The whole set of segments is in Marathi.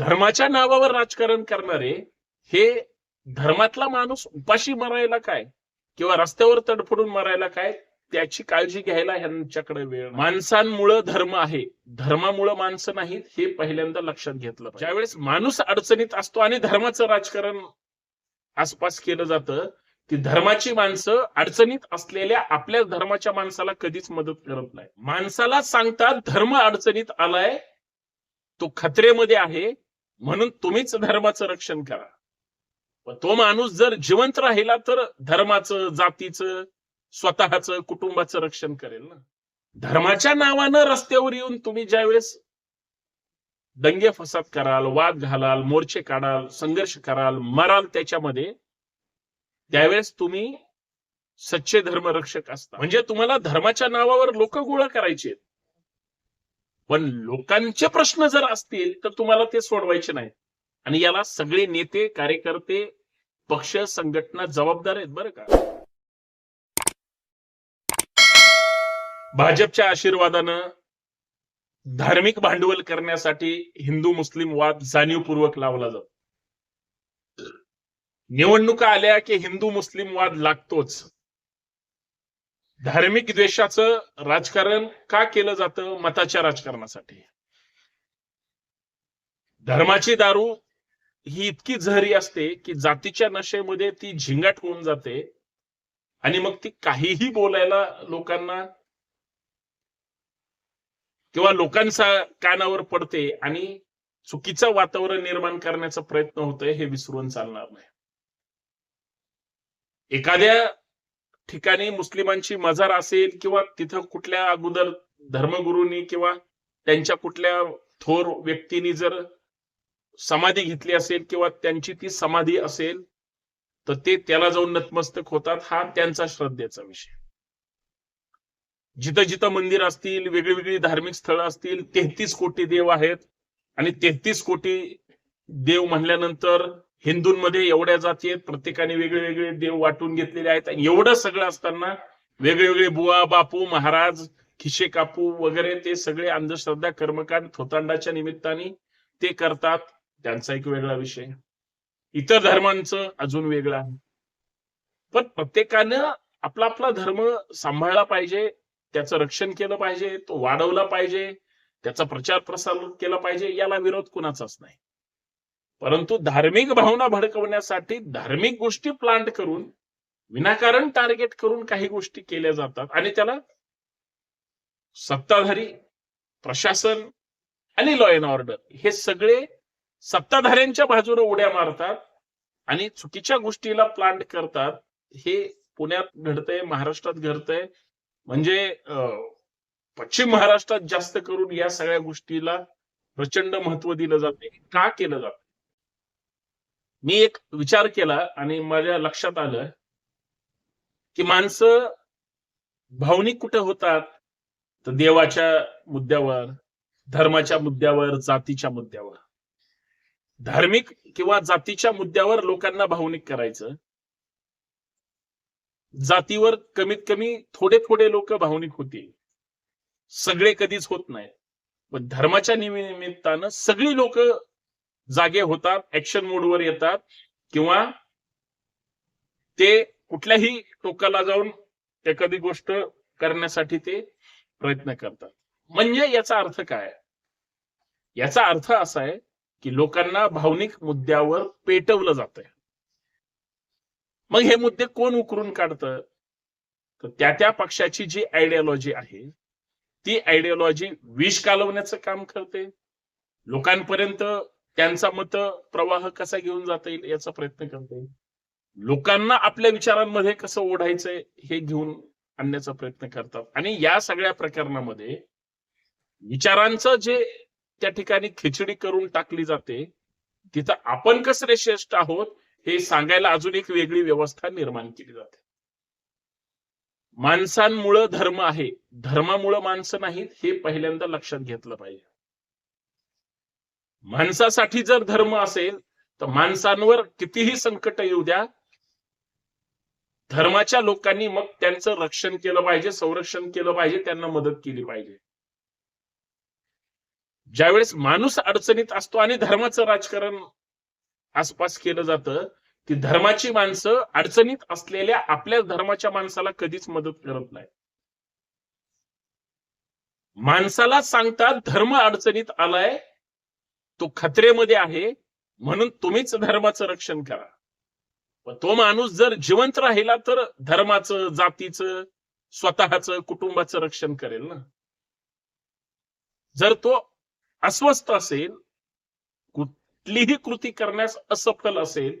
धर्माच्या नावावर राजकारण करणारे हे धर्मातला माणूस उपाशी मरायला काय? किंवा रस्त्यावर तडफडून मरायला काय? त्याची काळजी घ्यायला ह्यांच्याकडे वेळ माणसांमुळं धर्म आहे. धर्मामुळं माणसं नाहीत हे पहिल्यांदा लक्षात घेतलं ज्यावेळेस माणूस अडचणीत असतो आणि धर्माचं राजकारण आसपास केलं जातं की धर्माची माणसं अडचणीत असलेल्या आपल्या धर्माच्या माणसाला कधीच मदत करत नाही. माणसाला सांगतात धर्म अडचणीत आलाय तो खतरेमध्ये आहे म्हणून तुम्हीच धर्माचं रक्षण करा. पण तो माणूस जर जिवंत राहिला तर धर्माचं जातीचं स्वतःचं कुटुंबाचं रक्षण करेल ना. धर्माच्या नावानं रस्त्यावर येऊन तुम्ही ज्यावेळेस दंगे फसाद कराल वाद घालाल मोर्चे काढाल संघर्ष कराल मराल त्याच्यामध्ये त्यावेळेस तुम्ही सच्चे धर्मरक्षक असता. म्हणजे तुम्हाला धर्माच्या नावावर लोक गोळा करायचे पण लोकांचे प्रश्न जर असतील तर तुम्हाला ते सोडवायचे नाही आणि याला सगळे नेते कार्यकर्ते पक्ष संघटना जबाबदार आहेत बरं का? भाजपच्या आशीर्वादानं धार्मिक भांडवल करण्यासाठी हिंदू मुस्लिम वाद जाणीवपूर्वक लावला जातो. निवडणुका आल्या की हिंदू मुस्लिम वाद लागतोच. धार्मिक द्वेषाचं राजकारण का केलं जातं? मताच्या राजकारणासाठी. धर्माची दारू ही इतकी झहरी असते की जातीच्या नशेमध्ये ती झिंगाट होऊन जाते आणि मग ती काहीही बोलायला लोकांना किंवा लोकांचा कानावर पडते आणि चुकीचं वातावरण निर्माण करण्याचा प्रयत्न होतोय हे विसरून चालणार नाही. एखाद्या ठिकाणी मुस्लिमांची मजार असेल किंवा तिथं कुठल्या अगोदर धर्मगुरूंनी किंवा त्यांच्या कुठल्या थोर व्यक्तींनी जर समाधी घेतली असेल किंवा त्यांची ती समाधी असेल तर ते त्याला जाऊन नतमस्तक होतात हा त्यांचा श्रद्धेचा विषय. जिथं जिथं मंदिर असतील वेगळी वेगळी धार्मिक स्थळं असतील तेहतीस कोटी देव आहेत. आणि तेहतीस कोटी देव म्हणल्यानंतर हिंदूंमध्ये एवढ्या जाती आहेत प्रत्येकाने वेगळे वेगळे देव वाटून घेतलेले आहेत आणि एवढं सगळं असताना वेगळे वेगळे बुवा बापू महाराज खिशे कापू वगैरे ते सगळे अंधश्रद्धा कर्मकांड थोतांडाच्या निमित्ताने ते करतात. त्यांचा एक वेगळा विषय. इतर धर्मांचं अजून वेगळं आहे. पण प्रत्येकानं आपला आपला धर्म सांभाळला पाहिजे त्याचं रक्षण केलं पाहिजे तो वाढवला पाहिजे त्याचा प्रचार प्रसार केला पाहिजे याला विरोध कुणाचाच नाही. परंतु धार्मिक भावना भडकवण्यासाठी धार्मिक गोष्टी प्लांट करून विनाकारण टार्गेट करून काही गोष्टी केल्या जातात. आणि त्याला सत्ताधारी प्रशासन आणि लॉ अँड ऑर्डर हे सगळे सत्ताधाऱ्यांच्या बाजूने उड्या मारतात आणि चुकीच्या गोष्टीला प्लांट करतात. हे पुण्यात घडतंय महाराष्ट्रात घडतंय. म्हणजे पश्चिम महाराष्ट्रात जास्त करून या सगळ्या गोष्टीला प्रचंड महत्त्व दिलं जाते. का केलं जातं मी एक विचार केला आणि माझ्या लक्षात आलं की माणसं भावनिक कुठे होतात? तर देवाच्या मुद्द्यावर धर्माच्या मुद्द्यावर जातीच्या मुद्द्यावर. धार्मिक किंवा जातीच्या मुद्द्यावर लोकांना भावनिक करायचं. जातीवर कमीत कमी थोडे थोडे लोक भावनिक होतील. सगळे कधीच होत नाही पण धर्माच्या निमित्तानं सगळी लोक जागे होतात ऍक्शन मोडवर येतात किंवा ते कुठल्याही टोकाला जाऊन एखादी गोष्ट करण्यासाठी ते प्रयत्न करतात. म्हणजे याचा अर्थ काय? याचा अर्थ असा आहे की लोकांना भावनिक मुद्द्यावर पेटवलं जातंय. मग हे मुद्दे कोण उकरून काढतं? तर त्या त्या पक्षाची जी आयडियोलॉजी आहे ती आयडियोलॉजी विष कालवण्याचं काम करते. लोकांपर्यंत त्यांचा मत प्रवाह कसा घेऊन जाता येईल याचा प्रयत्न करता येईल. लोकांना आपल्या विचारांमध्ये कसं ओढायचंय हे घेऊन आणण्याचा प्रयत्न करतात. आणि या सगळ्या प्रकरणामध्ये विचारांचं जे त्या ठिकाणी खिचडी करून टाकली जाते तिथं आपण कसं श्रेष्ठ आहोत हे सांगायला अजून एक वेगळी व्यवस्था निर्माण केली जाते. माणसांमुळं धर्म आहे. धर्मामुळं माणसं नाहीत हे पहिल्यांदा लक्षात घेतलं पाहिजे. माणसासाठी जर धर्म असेल तर माणसांवर कितीही संकट येऊ द्या धर्माच्या लोकांनी मग त्यांचं रक्षण केलं पाहिजे संरक्षण केलं पाहिजे त्यांना मदत केली पाहिजे. ज्यावेळेस माणूस अडचणीत असतो आणि धर्माचं राजकारण आसपास केलं जातं की धर्माची माणसं अडचणीत असलेल्या आपल्या धर्माच्या माणसाला कधीच मदत करत नाही. माणसाला सांगतात धर्म अडचणीत आलाय तो खतरेमध्ये आहे म्हणून तुम्हीच धर्माचं रक्षण करा. पण तो माणूस जर जिवंत राहिला तर धर्माचं जातीचं स्वतःचं कुटुंबाचं रक्षण करेल ना. जर तो अस्वस्थ असेल कुठलीही कृती करण्यास असफल असेल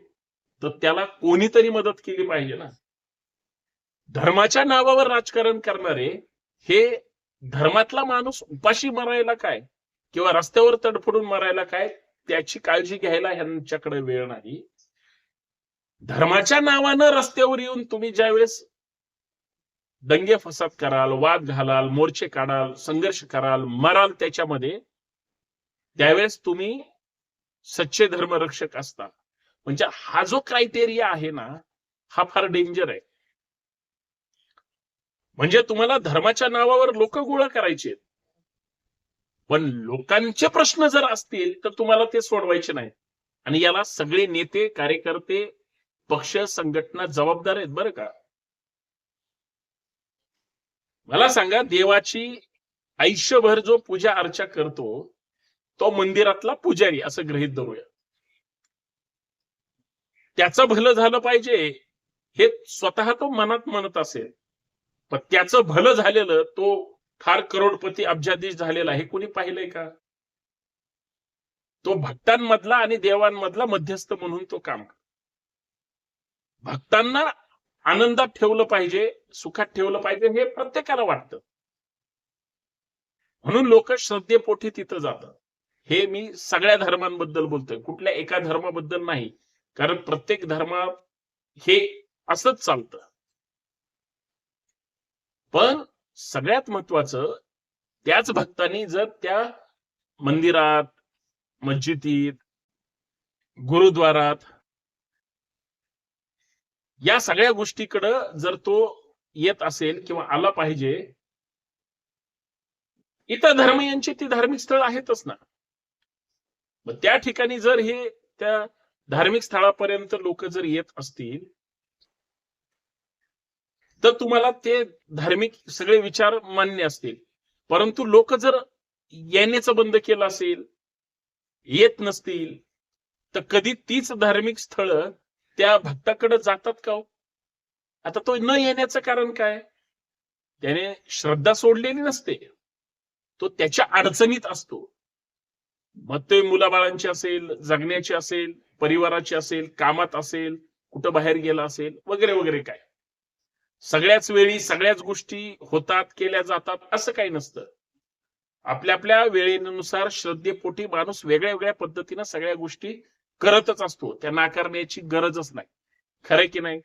तर त्याला कोणीतरी मदत केली पाहिजे ना. धर्माच्या नावावर राजकारण करणारे हे धर्मातला माणूस उपाशी मरायला काय? किंवा रस्त्यावर तडफडून मरायला काय? त्याची काळजी घ्यायला ह्यांच्याकडे वेळ नाही. धर्माच्या नावानं रस्त्यावर येऊन तुम्ही ज्यावेळेस दंगे फसाद कराल वाद घालाल मोर्चे काढाल संघर्ष कराल मराल त्याच्यामध्ये त्यावेळेस तुम्ही सच्चे धर्मरक्षक असता. म्हणजे हा जो क्रायटेरिया आहे ना हा फार डेंजर आहे. म्हणजे तुम्हाला धर्माच्या नावावर लोक गोळा करायचे पण लोकांचे प्रश्न जर असतील तर तुम्हाला ते सोडवायचे नाही आणि याला सगळे नेते कार्यकर्ते पक्ष संघटना जबाबदार आहेत बरं का? मला सांगा देवाची आयुष्यभर जो पूजा अर्चा करतो तो मंदिरातला पुजारी असं गृहित धरूया. त्याचं भलं झालं पाहिजे हे स्वतः तो मनात म्हणत असेल. पण त्याचं भलं झालेलं तो फार करोडपती अब्जाधीश झालेला आहे. कोणी पाहिलंय का? तो भक्तांमधला आणि देवांमधला मध्यस्थ म्हणून तो काम भक्तांना आनंदात ठेवलं पाहिजे सुखात ठेवलं पाहिजे हे प्रत्येकाला वाटतं. म्हणून लोक श्रद्धेपोटी तिथं जातात. हे मी सगळ्या धर्मांबद्दल बोलतोय. कुठल्या एका धर्माबद्दल नाही. कारण प्रत्येक धर्मात हे असंच चालतं. पण सगळ्यात महत्वाचं त्याच भक्तांनी जर त्या मंदिरात मस्जिदीत गुरुद्वारात या सगळ्या गोष्टीकडं जर तो येत असेल किंवा आला पाहिजे इतर धर्मीयांची ती धार्मिक स्थळ आहेतच ना. मग त्या ठिकाणी जर हे त्या धार्मिक स्थळापर्यंत लोक जर येत असतील तर तुम्हाला ते धार्मिक सगळे विचार मान्य असतील. परंतु लोक जर येण्याचं बंद केलं असेल येत नसतील तर कधी तीच धार्मिक स्थळ त्या भक्ताकडे जातात का हो? आता तो न येण्याचं कारण काय? त्याने श्रद्धा सोडलेली नसते. तो त्याच्या अडचणीत असतो. मग ते मुलाबाळांची असेल जगण्याची असेल परिवाराची असेल कामात असेल कुठं बाहेर गेला असेल वगैरे वगैरे काय. सगळ्याच वेळी सगळ्याच गोष्टी होतात केल्या जातात असं काही नसतं. आपल्या आपल्या वेळेनुसार श्रद्धेपोटी माणूस वेगळ्या वेगळ्या पद्धतीनं सगळ्या गोष्टी करतच असतो. त्या नाकारण्याची गरजच नाही. खरं की नाही?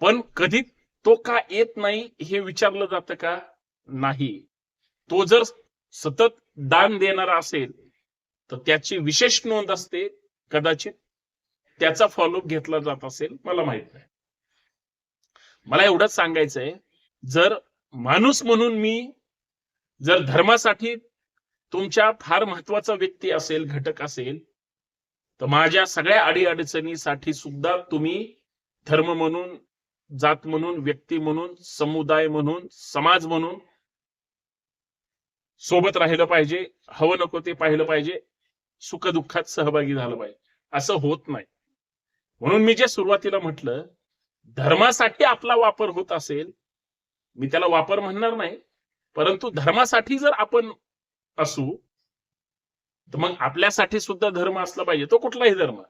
पण कधी तो का येत नाही हे विचारलं जातं का? नाही. तो जर सतत दान देणारा असेल तर त्याची विशेष नोंद असते. कदाचित त्याचा फॉलोअप घेतला जात असेल मला माहीत नाही. मला एवढंच सांगायचंय जर माणूस म्हणून मी जर धर्मासाठी तुमच्या फार महत्त्वाचा व्यक्ती असेल घटक असेल तर माझ्या सगळ्या अडीअडचणीसाठी सुद्धा तुम्ही धर्म म्हणून जात म्हणून व्यक्ती म्हणून समुदाय म्हणून समाज म्हणून सोबत राहिलं पाहिजे हवं नको ते पाहिलं पाहिजे सुखदुःखात सहभागी झालं पाहिजे. असं होत नाही. म्हणून मी जे सुरुवातीला म्हटलं धर्मासाठी आपला वापर होत असेल मी त्याला वापर म्हणणार नाही परंतु धर्मासाठी जर आपण असू तर मग आपल्यासाठी सुद्धा धर्म असला पाहिजे. तो कुठलाही धर्म.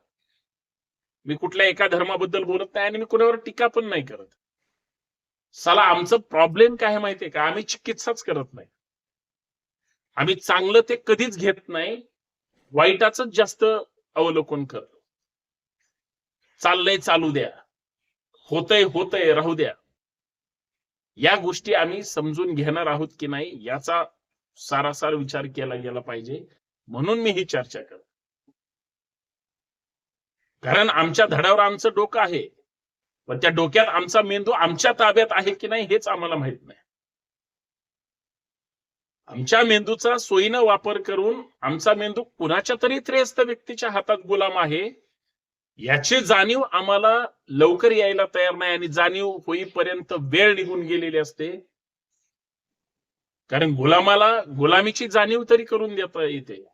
मी कुठल्या एका धर्माबद्दल बोलत नाही आणि मी कुणावर टीका पण नाही करत. साला आमचं प्रॉब्लेम काय माहितीये का? आम्ही चिकित्साच करत नाही. आम्ही चांगलं ते कधीच घेत नाही वाईटाच जास्त अवलोकन करतो. चाललंय चालू द्या. होतय होतय राहू द्या. या गोष्टी आम्ही समजून घेणार आहोत की नाही याचा सारासार विचार केला गेला पाहिजे. म्हणून मी ही चर्चा कर कारण आमच्या धडावर आमचं डोकं आहे. पण त्या डोक्यात आमचा मेंदू आमच्या ताब्यात आहे की नाही हेच आम्हाला माहीत नाही. आमच्या मेंदूचा सोयीनं वापर करून आमचा मेंदू कुणाच्या तरी त्रेस्त व्यक्तीच्या हातात गुलाम आहे याची जाणीव आम्हाला लवकर यायला तयार नाही आणि जाणीव होईपर्यंत वेळ निघून गेलेली असते. कारण गुलामाला गुलामीची जाणीव तरी करून देता येते.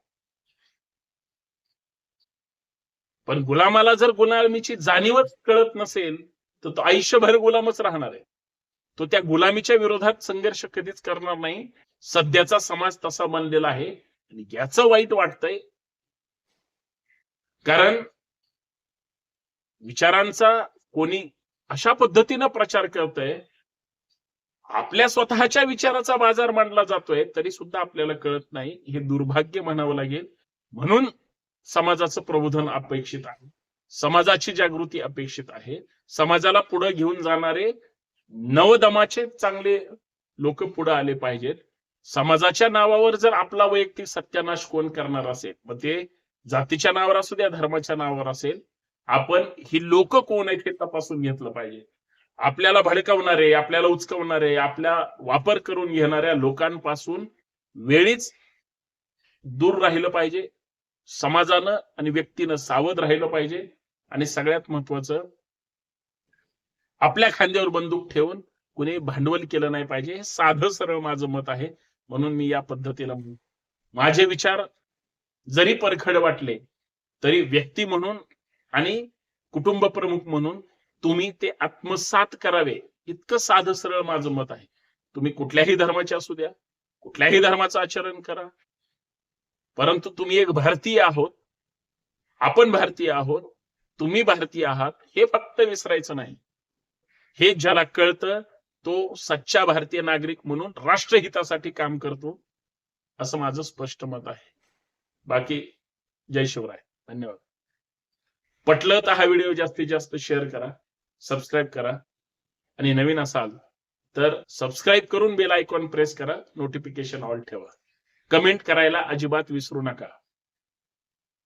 पण गुलामाला जर गुलामीची जाणीवच कळत नसेल तर तो आयुष्यभर गुलामच राहणार आहे. तो त्या गुलामीच्या विरोधात संघर्ष कधीच करणार नाही. सध्याचा समाज तसा बनलेला आहे आणि याचं वाईट वाटतंय. कारण विचारांचा कोणी अशा पद्धतीनं प्रचार करतय आपल्या स्वतःच्या विचाराचा बाजार मांडला जातोय तरी सुद्धा आपल्याला कळत नाही हे दुर्भाग्य म्हणावं लागेल. म्हणून समाजाचं प्रबोधन अपेक्षित आहे. समाजाची जागृती अपेक्षित आहे. समाजाला पुढे घेऊन जाणारे नवदमाचे चांगले लोक पुढे आले पाहिजेत. समाजाच्या नावावर जर आपला वैयक्तिक सत्यानाश कोण करणार असेल? मग ते जातीच्या नावावर असू द्या धर्माच्या नावावर असेल. आपण ही लोक कोण आहेत हे तपासून घेतलं पाहिजे. आपल्याला भडकवणारे आपल्याला उचकवणारे आपल्या वापर करून घेणाऱ्या लोकांपासून वेळीच दूर राहिलं पाहिजे. समाजानं आणि व्यक्तीनं सावध राहिलं पाहिजे. आणि सगळ्यात महत्वाचं आपल्या खांद्यावर बंदूक ठेवून कुणी भांडवल केलं नाही पाहिजे. हे साधं सरळ माझं मत आहे. म्हणून मी या पद्धतीला माझे विचार जरी परखड वाटले तरी व्यक्ती म्हणून आणि कुटुंब प्रमुख म्हणून तुम्ही ते आत्मसात करावे. इतकं साधं सरळ माझं मत आहे. तुम्ही कुठल्याही धर्माचे असू द्या कुठल्याही धर्माचं आचरण करा. परंतु तुम्ही एक भारतीय आहोत. आपण भारतीय आहोत. तुम्ही भारतीय आहात. हे फक्त विसरायचं नाही. हे ज्याला कळतं तो सच्चा भारतीय नागरिक म्हणून राष्ट्रहितासाठी काम करतो असं माझं स्पष्ट मत आहे. बाकी जय शिवराय. धन्यवाद. पटलं तर हा व्हिडिओ जास्तीत जास्त शेअर करा सबस्क्राईब करा. आणि नवीन असाल तर सबस्क्राईब करून बेल आयकॉन प्रेस करा नोटिफिकेशन ऑल ठेवा. कमेंट करायला अजिबात विसरू नका.